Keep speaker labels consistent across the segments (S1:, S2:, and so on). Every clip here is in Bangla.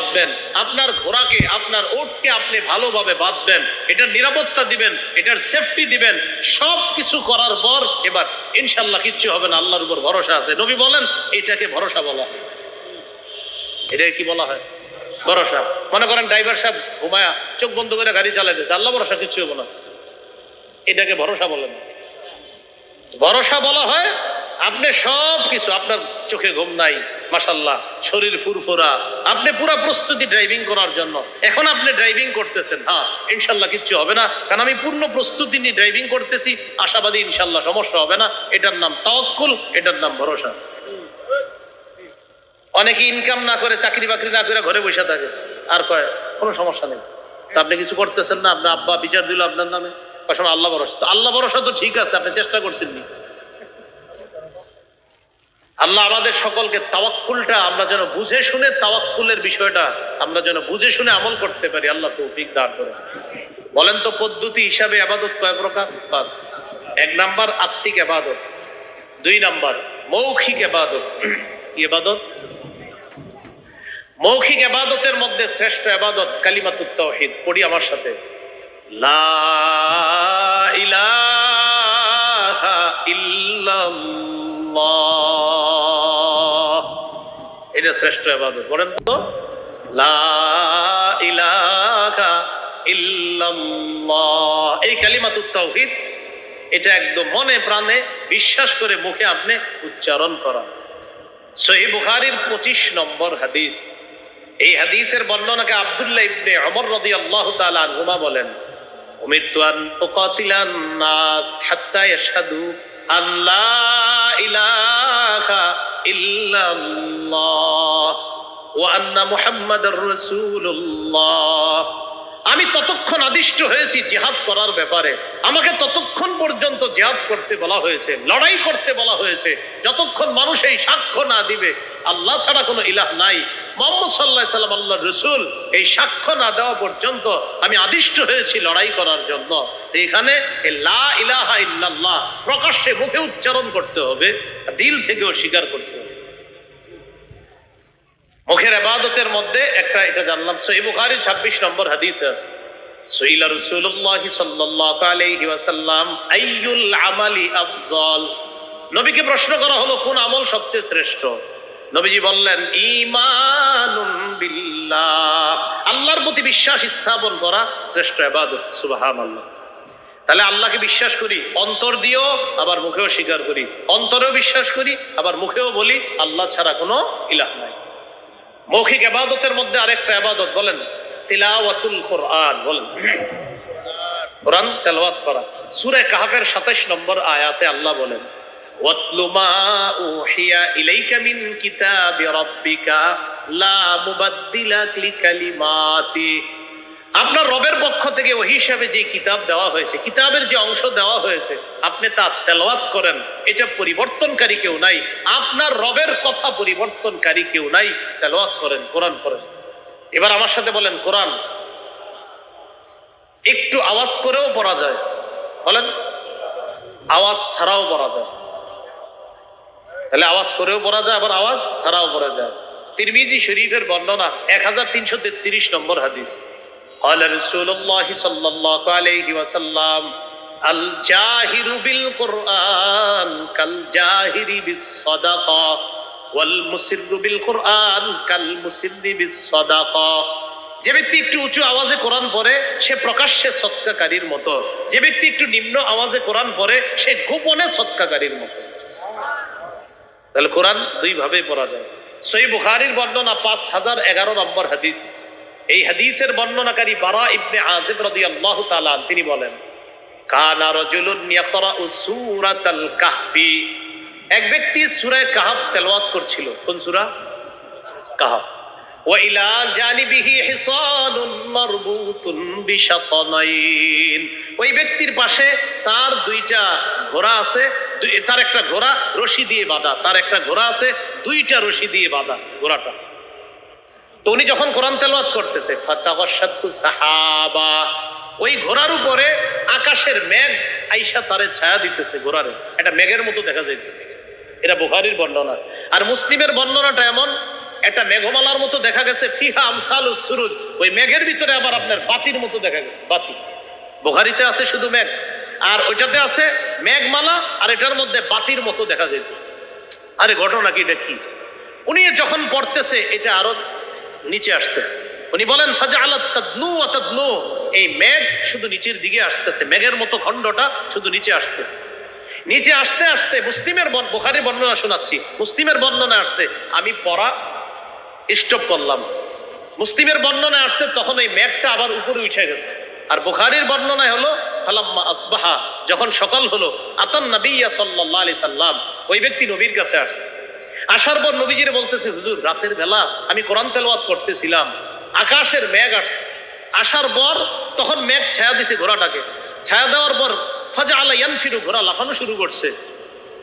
S1: বাঁধবেন। আপনার ঘোড়াকে, আপনার ওটকে আপনি ভালোভাবে বাঁধবেন। এটার নিরাপত্তা দিবেন, এটার সেফটি দিবেন। সব কিছু করার পর এবার ইনশাল্লাহ কিচ্ছু হবে না, আল্লাহর উপর ভরসা আছে। নবী বলেন, এটাকে ভরসা বলা হয়। এটাকে কি বলা হয়? ভরসা। মনে করেন ড্রাইভার সাহেব ঘুমায়া চোখ বন্ধ করে গাড়ি চালাইতেছে আল্লাহ ভরসা কিচ্ছু হবে না। এটাকে ভরসা বলেন। ভরসা বলা হয়, আপনি সব কিছু আপনার চোখে ঘুম নাই। মাসাল্লাহ শরীর ফুরফুরা। আপনি পুরো প্রস্তুতি ড্রাইভিং করার জন্য। এখন আপনি ড্রাইভিং করতেছেন। হ্যাঁ ইনশাল্লাহ কিচ্ছু হবে না। কারণ আমি পূর্ণ প্রস্তুতি নিয়ে ড্রাইভিং করতেছি। আশাবাদী ইনশাল্লাহ সমস্যা হবে না। এটার নাম তাওয়াক্কুল, এটার নাম ভরসা। অনেকে ইনকাম না করে, চাকরি বাকরি না করে ঘরে বসে থাকে। আর কয়, কোনো সমস্যা নেই। আপনি কিছু করতেছেন না? আপনার আব্বা বিচার দিল আপনার নামে। আল্লাহ ভরসা। তো আল্লাহ ভরসা তো ঠিক আছে, আপনি চেষ্টা করছেন নি আল্লাহ আমাদের সকলকে তাওয়াক্কুলটা আমরা যেন বুঝে শুনে তাওয়াক্কুলের বিষয়টা আমরা যেন বুঝে শুনে আমল করতে পারি, আল্লাহ তৌফিক দান করে বলেন তো পদ্ধতি হিসাবে আবাদত কয় প্রকার? পাঁচ এক নাম্বার, আত্মিক আবাদত। দুই নাম্বার, মৌখিক আবাদত। কি আবাদত? মৌখিক আবাদতের মধ্যে শ্রেষ্ঠ আবাদত কালিমাতুত তাওহীদ। পড়ি আমার সাথে। লা ইলাহা ইল্লাল্লাহ। এটা শ্রেষ্ঠ আবাদত বলেন তো এই কালিমাতুত তাওহীদ, এটা একদম মনে প্রাণে বিশ্বাস করে মুখে আপনি উচ্চারণ করা। সহি বুখারীর পঁচিশ নম্বর হাদিস। এই হাদিসের বর্ণনাকে আব্দুল্লাহ ইবনে ওমর রাদিয়াল্লাহু তাআলা আনহুমা বলেন নাস আল্লাহ ইল্লাল্লাহ ওয়া আন্না মুহাম্মাদার আমি ততক্ষণ আদিষ্ট হয়েছি জিহাদ করার ব্যাপারে। আমাকে ততক্ষণ পর্যন্ত জিহাদ করতে বলা হয়েছে, লড়াই করতে বলা হয়েছে। যতক্ষণ মানুষ এই সাক্ষ্য না দিবে, আল্লাহ ছাড়া কোনো ইলাহ নাই। মোহাম্মদ সাল্লাহ সাল্লাম আল্লাহ রসুল, এই সাক্ষ্য না দেওয়া পর্যন্ত আমি আদিষ্ট হয়েছি লড়াই করার জন্য। এখানে লা ইলাহা ইল্লাল্লাহ প্রকাশ্যে মুখে উচ্চারণ করতে হবে। দিল থেকেও স্বীকার করতে হবে। মুখের আবাদতের মধ্যে একটা এটা জানলাম সহি বুখারী 26 নম্বর হাদিস আছে। সহিলা রাসূলুল্লাহ সাল্লাল্লাহু আলাইহি ওয়াসাল্লাম, আইয়ুল আমালি আফজল? নবীকে প্রশ্ন করা হলো, কোন আমল সবচেয়ে শ্রেষ্ঠ? নবীজি বললেন, ঈমানুন বিল্লাহ। আল্লাহর প্রতি বিশ্বাস স্থাপন করা শ্রেষ্ঠ ইবাদত, সুবহানাল্লাহ। তাহলে আল্লাহকে বিশ্বাস করি, অন্তর দিয়েও আবার মুখেও স্বীকার করি। অন্তরেও বিশ্বাস করি, আবার মুখেও বলি, আল্লাহ ছাড়া কোনো ইলাহ নাই। মৌখিক আবাদতের মধ্যে আরেকটা আবাদত, বলেন, তিলাওয়াতুল কোরআন, বলেন। কোরআন তেলাওয়াত করা। সূরা কাহফের 27 নম্বর আয়াতে আল্লাহ বলেন, ওয়াতলু মা উহিয়া ইলাইকা মিন কিতাবি রাব্বিকা লা মুবাদদিলা আপনার রবের পক্ষ থেকে ওই হিসাবে যে কিতাব দেওয়া হয়েছে, কিতাবের যে অংশ দেওয়া হয়েছে, আপনি তা তেলাওয়াত করেন। এটা পরিবর্তনকারী কেউ নাই। আপনার রবের কথা পরিবর্তনকারী কেউ নাই। তেলাওয়াত করেন, কোরআন করেন এবার আমার সাথে বলেন, কোরআন একটু আওয়াজ করেও পড়া যায়। বলেন, আওয়াজ ছাড়াও পড়া যায়। তাহলে আওয়াজ করেও পড়া যায়, আবার আওয়াজ ছাড়াও পড়া যায়। তিরমিজি শরীফের বর্ণনা এক হাজার তিনশো তেত্রিশ নম্বর হাদিস। قال رسول الله صلى الله عليه وسلم الجاهر بالقرآن كالجاهر بالصدقة والمسر بالقرآن كالمسر بالصدقة যে ব্যক্তি একটু উঁচু আওয়াজে কোরআন পড়ে সে প্রকাশ্যে সৎকাকারীর মতো যে ব্যক্তি একটু নিম্ন আওয়াজে কোরআন পড়ে সে গোপনে সৎকাকারীর মতো তাহলে কোরআন দুই ভাবে পড়া যায় সই বুখারির বর্ণনা পাঁচ হাজার এগারো নম্বর হাদিস এই হাদিসের বর্ণনাকারী বারা ইবনে আজিব রাদিয়াল্লাহু তাআলা তিনি বলেন, কানা রাজুলুন ইয়াকরাউ সূরাতাল কাহফি। এক ব্যক্তি সূরা কাহফ তেলাওয়াত করছিল। কোন সূরা? কাহফ। ওয়া ইলা জানিবিহি হিসানুন মারবুতুন বিশাতানাইন। ওই ব্যক্তির পাশে তার দুইটা ঘোড়া আছে তার একটা ঘোড়া রশি দিয়ে বাঁধা, তার একটা ঘোড়া আছে, দুইটা রশি দিয়ে বাঁধা ঘোড়াটা। তো উনি যখন কোরআন তেলাওয়াত করতেছে সাহাবা, ওই ঘোড়ার উপরে আকাশের মেঘ আইসা তারে ছায়া দিতেছে ঘোড়ারে। এটা মেঘের মতো দেখা যাইতেছে। এটা বুখারীর বর্ণনা। আর মুসলিমের বর্ণনাটা এমন, একটা মেঘমালার মতো দেখা গেছে, ফিহা আমসাল সুরুজ। ওই মেঘের ভিতরে আবার আপনার বাতির মতো দেখা গেছে, বাতি। বোখারিতে আছে শুধু মেঘ। আর ওইটাতে আছে মেঘমালা, আর এটার মধ্যে বাতির মতো দেখা যাইতেছে। আরে ঘটনা কি, এটা কি? উনি যখন পড়তেছে, এটা আরও নিচে আসতেছে। উনি বলেন ফাজা এই মেঘ শুধু নিচের দিকে আসতেছে, মেঘের মতো খণ্ডটা শুধু নিচে আসতেছে। নিচে আসতে আসতে মুসলিমের বোখারি বর্ণনা শোনাচ্ছি। মুসলিমের বর্ণনা আসছে, আমি পড়া, স্টপ করলাম। মুসলিমের বর্ণনা আসছে, তখন এই মেঘটা আবার উপরে উঠে গেছে। আর বুখারীর বর্ণনায় হলো, ফালাম্মা আসবাহা। যখন সকাল হলো, আতান নবিয়া সাল্লাল্লাহু আলাইহি সাল্লাম। ওই ব্যক্তি নবীর কাছে আসছে। আসার পর নবীজিরে বলতেছে, হুজুর, রাতের বেলা আমি কোরআন তেলাওয়াত করতেছিলাম, আকাশের মেঘ আসছে। আসার পর তখন মেঘ ছায়া দিছে ঘোড়াটাকে। ছায়া দেওয়ার পর ফাজা আলা ইয়ানফিরু, ঘোড়া লাফানো শুরু করছে।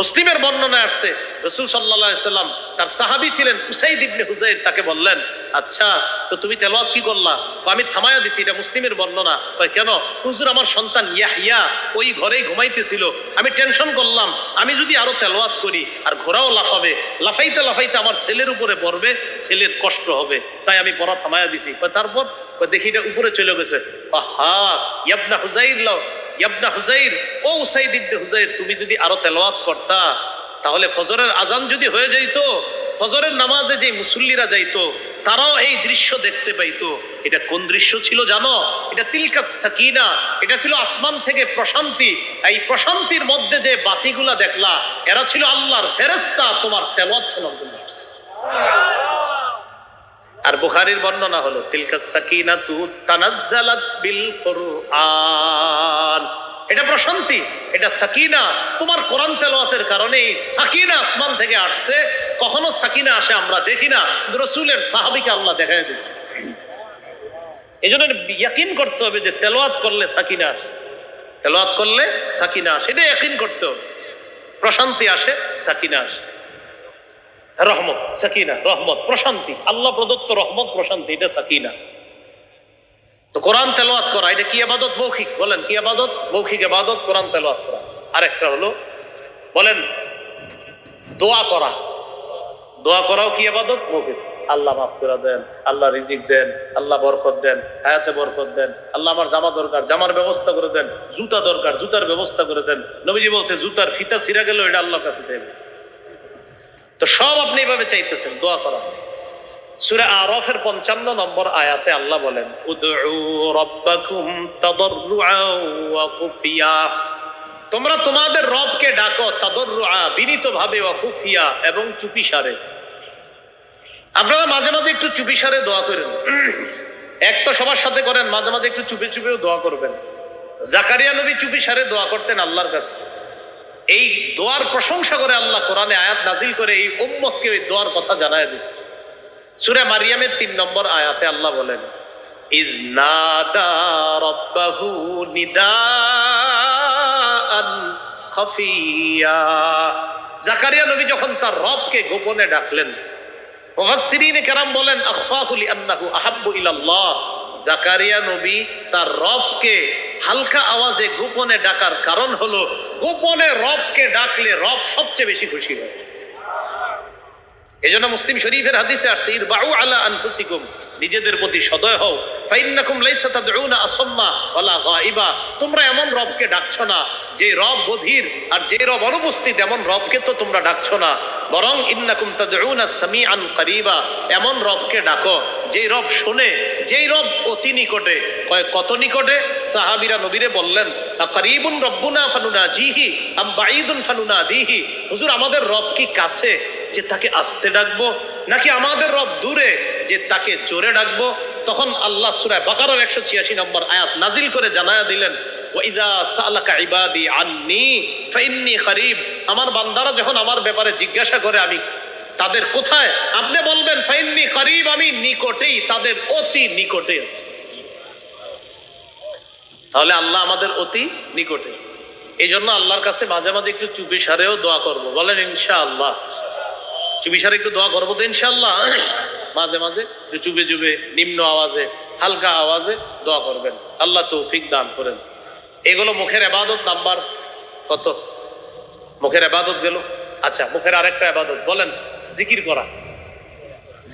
S1: মুসলিমের বর্ণনা আসছে, রসুল সাল্লাম তার সাহাবি ছিলেন উসাইদ ইবনে তাকে বললেন আচ্ছা তো তুমি তেলাওয়াত কি করলা? আমি থামায়া দিছি, এটা মুসলিমের বর্ণনা। কেন? হুজুর, আমার সন্তান ইয়াহিয়া ওই ঘরেই ঘুমাইতেছিল। আমি টেনশন করলাম, আমি যদি আরও তেলাওয়াত করি, আর ঘোড়াও লাফাবে, লাফাইতে লাফাইতে আমার ছেলের উপরে পড়বে, ছেলের কষ্ট হবে, তাই আমি পড়া থামায়া দিছি। তারপর? দেখি, এটা উপরে চলে গেছে। আহা, ইয়াবনা হুজাইর লাও হুজাইর ও উসাইদ ইবনে হুজাইর তুমি যদি আরও তেলাওয়াত করতা, তাহলে ফজরের আজান যদি হয়ে যাইতো, ফজরের নামাজে যে মুসল্লিরা যাইতো, তারাও এই দৃশ্য দেখতে পাইতো। এটা কোন দৃশ্য ছিল জানো? এটা তিলকা সাকিনা, এটা ছিল আসমান থেকে প্রশান্তি। এই প্রশান্তির মধ্যে যে বাতিগুলা দেখলা, এরা ছিল আল্লাহর ফেরেস্তা তোমার তেলাওয়াত ছিল। আর বুখারীর বর্ণনা হলো, তিলকা সাকিনাতু তানাজ্জালাত বিল কুরআন। এটা প্রশান্তি, এটা সাকিনা। তোমার কোরআন তেলাওয়াতের কারণে সাকিনা আসমান থেকে আসছে, কখনো সাকিনা আসে আমরা দেখি না রসুলের সাহাবিকে আল্লাহ দেখায় দিচ্ছে এই জন্য ইয়াকিন করতে হবে যে তেলোয়াত করলে সাকিনা আসে। তেলাওয়াত করলে সাকিনা আসে, এটা ইয়াকিন করতে হবে। প্রশান্তি আসে, সাকিনা আসে। রহমত, সাকিনা, রহমত, প্রশান্তি। আল্লাহ প্রদত্ত রহমত, প্রশান্তি, এটা সাকিনা। তো কোরআন তেলাওয়াত করা, এটা কি আবাদত? মৌখিক। বলেন, কি আবাদত? মৌখিক আবাদত, কোরআন তেলাওয়াত করা। আরেকটা হলো, বলেন, দোয়া করা। দোয়া করাও কি আবাদত? মৌখিক। আল্লাহ মাফ করে দেন, আল্লাহ রিজিক দেন, আল্লাহ বরকত দেন, হায়াতে বরকত দেন, আল্লাহ আমার জামা দরকার, জামার ব্যবস্থা করে দেন, জুতা দরকার, জুতার ব্যবস্থা করে দেন। নবীজি বলছে, জুতার ফিতা ছিঁড়া গেল এটা আল্লাহর কাছে চাইবে। তো সব আপনি এভাবে চাইতেছেন, দোয়া করা। সুরে আরফের পঞ্চান্ন নম্বর আয়াতে আল্লাহ বলেন তোমরা তোমাদের রবকে ডাকো, তাদাররুআ, বিনীতভাবে, ওয়া খুফিয়া, এবং চুপিসারে আপনারা মাঝে মাঝে একটু চুপিসারে দোয়া করেন। এক তো সবার সাথে করেন, মাঝে মাঝে একটু চুপে চুপেও দোয়া করবেন। জাকারিয়া নবী চুপিসারে দোয়া করতেন আল্লাহর কাছে। এই দোয়ার প্রশংসা করে আল্লাহ কোরআনে আয়াত নাজিল করে এই উম্মতকে ওই দোয়ার কথা জানায় দিচ্ছে সুরে মারিয়ামের তিন নম্বর আয়াতে আল্লাহ বলেন জাকারিয়া নবী যখন তার রবকে গোপনে ডাকলেন, মুফাসসিরিনে কেরাম বলেন, আখফাহু লিআন্নাহু আহাব্বু ইলাল্লাহ। জাকারিয়া নবী তার রবকে হালকা আওয়াজে গোপনে ডাকার কারণ হলো গোপনে রবকে ডাকলে রব সবচেয়ে বেশি খুশি হয়। এই জন্য মুসলিম শরীফের হাদিসে আসছে ইরবাউ আলা আনফুসিকুম, নিজেদের প্রতি সদয় হও। ফাইন্নাকুম লাইসা তাদউনা আসাম্মা ওয়ালা গায়িবা। তোমরা এমন রবকে ডাকছো না, যে রব বধির, আর যে রব অনুপস্থিত, এমন রবকে তো তোমরা ডাকছো না। বরং ইন্নাকুম তাদউনা সামিআন করিবা, এমন রবকে ডাকো, যেই রব শুনে, যেই রব অতি নিকটে। কয়, কত নিকটে? সাহাবীরা নবীরে বললেন করিবুন রব্বুনা ফানুনাজিহি, আম বাঈদুন ফানুনাদিহি। হুজুর, আমাদের রব কি কাছে? যে তাকে আসতে ডাকবো, নাকি আমাদের রব দূরে যে তাকে জোরে ডাকবো? তখন আল্লাহ সুরায় বাকারার একশো ছিয়াশি নম্বর আয়াত নাজিল করে জানায়া দিলেন আমার বান্দারা যখন আমার ব্যাপারে জিজ্ঞাসা করে, আমি তাদের কোথায়? আপনি বলবেন করিব আমি নিকটেই, তাদের অতি নিকটে তাহলে আল্লাহ আমাদের অতি নিকটে। এই জন্য আল্লাহর কাছে মাঝে মাঝে একটু চুপি সারেও দোয়া করব। বলেন ইনশা আল্লাহ চুপি একটু দোয়া করব তো ইনশাল্লাহ মাঝে মাঝে চুপে চুপে নিম্ন আওয়াজে, হালকা আওয়াজে দোয়া করবেন। আল্লাহ তৌফিক দান করেন। এগুলো মুখের এবাদত নাম্বার কত? মুখের এবাদত গেল? আচ্ছা মুখের আরেকটা এবাদত বলেন, জিকির করা।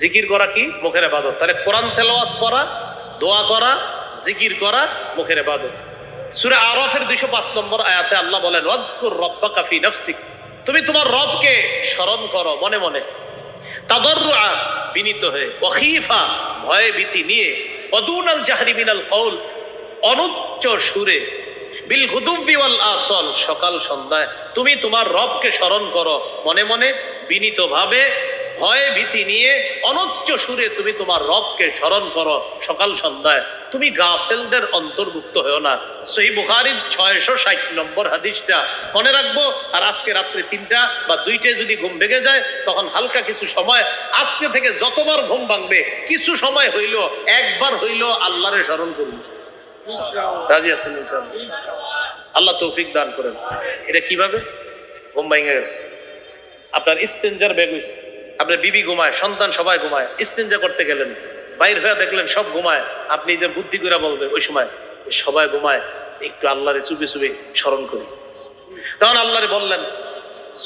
S1: জিকির করা কি? মুখের এবাদত তাহলে কোরআন তেলাওয়াত করা, দোয়া করা, জিকির করা, মুখের এবাদত সূরা আরাফের 205 নম্বর আয়াতে আল্লাহ বলেন, ওয়াদকুর রাব্বাকা ফি নাফসিক। তুমি তোমার রবকে স্মরণ করো, মনে মনে। তাদররুআ, বিনীত হয়ে। অখিফা ভয়ে ভীতি নিয়ে। অদুনাল জাহরি মিনাল কৌল অনুচ্চ সুরে। বিল গুদুব্বি আসল সকাল সন্ধ্যায়। তুমি তোমার রবকে স্মরণ করো, মনে মনে, বিনীতভাবে। ভয়ে ভীতি নিয়ে অনুচ্চ সুরে তুমি তোমার রবকে স্মরণ করো সকাল সন্ধ্যায়। তুমি গাফেলদের অন্তর্ভুক্ত হয়েও না। সহি বুখারির ছয়শো ষাট নম্বর হাদিসটা মনে রাখব, আর আজকে রাত্রে তিনটা বা দুইটায় যদি ঘুম ভেঙে যায়, তখন হালকা কিছু সময়। আজকে থেকে যতবার ঘুম ভাঙবে, কিছু সময় হইল, একবার হইল আল্লাহরে স্মরণ করুন। রাজি আল্লাহ তৌফিক দান করেন। এটা কীভাবে? ঘুম ভেঙে গেছে। আপনার ইস্তেঞ্জার ব্যাগ হইছে। আপনার বিবি ঘুমায় সন্তান সবাই ঘুমায় ইস্তেঞ্জা করতে গেলেন বাইর হয়ে দেখলেন সব ঘুমায় আপনি যে বুদ্ধি করে বলবে ওই সময় সবাই ঘুমায় একটু আল্লাহরে চুপি চুপি স্মরণ করি তখন আল্লাহরে বললেন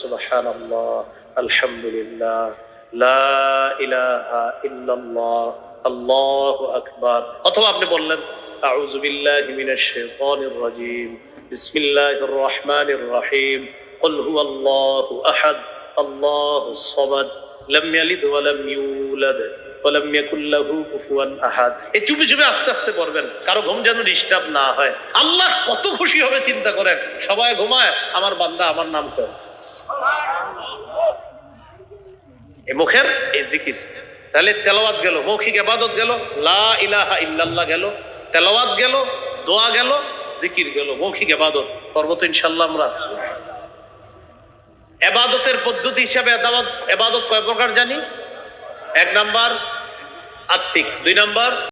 S1: সুবহানাল্লাহ আলহামদুলিল্লাহ লা ইলাহা ইল্লাল্লাহ আল্লাহু আকবার অথবা আপনি বললেন আউযু বিল্লাহি মিনাশ শাইতানির রাজিম বিসমিল্লাহির রহমানির রহিম قل هو الله احد الله الصمد লাম ইয়ালিদ ওয়া লাম ইউলাদ ওয়া লাম ইয়াকুল লাহু কুফুয়ান আহাদ। এই চুপি চুপি আস্তে আস্তে পড়বেন, কারও ঘুম যেন ডিস্টার্ব না হয়। আল্লাহ কত খুশি হবে চিন্তা করেন, সবাই ঘুমায়, আমার বান্দা আমার নাম করে এ মুখের এই জিকির। তাহলে তেলাওয়াত গেল, মৌখিক ইবাদত গেল, লা ইলাহা ইল্লাল্লাহ গেল, তেলাওয়াত গেল, দোয়া গেল, জিকির গেল, মৌখিক ইবাদত। পর্বত ইনশাআল্লাহ আমরা এবাদতের পদ্ধতি হিসাবে এবাদত কয় প্রকার জানি? এক নাম্বার আত্মিক। দুই নাম্বার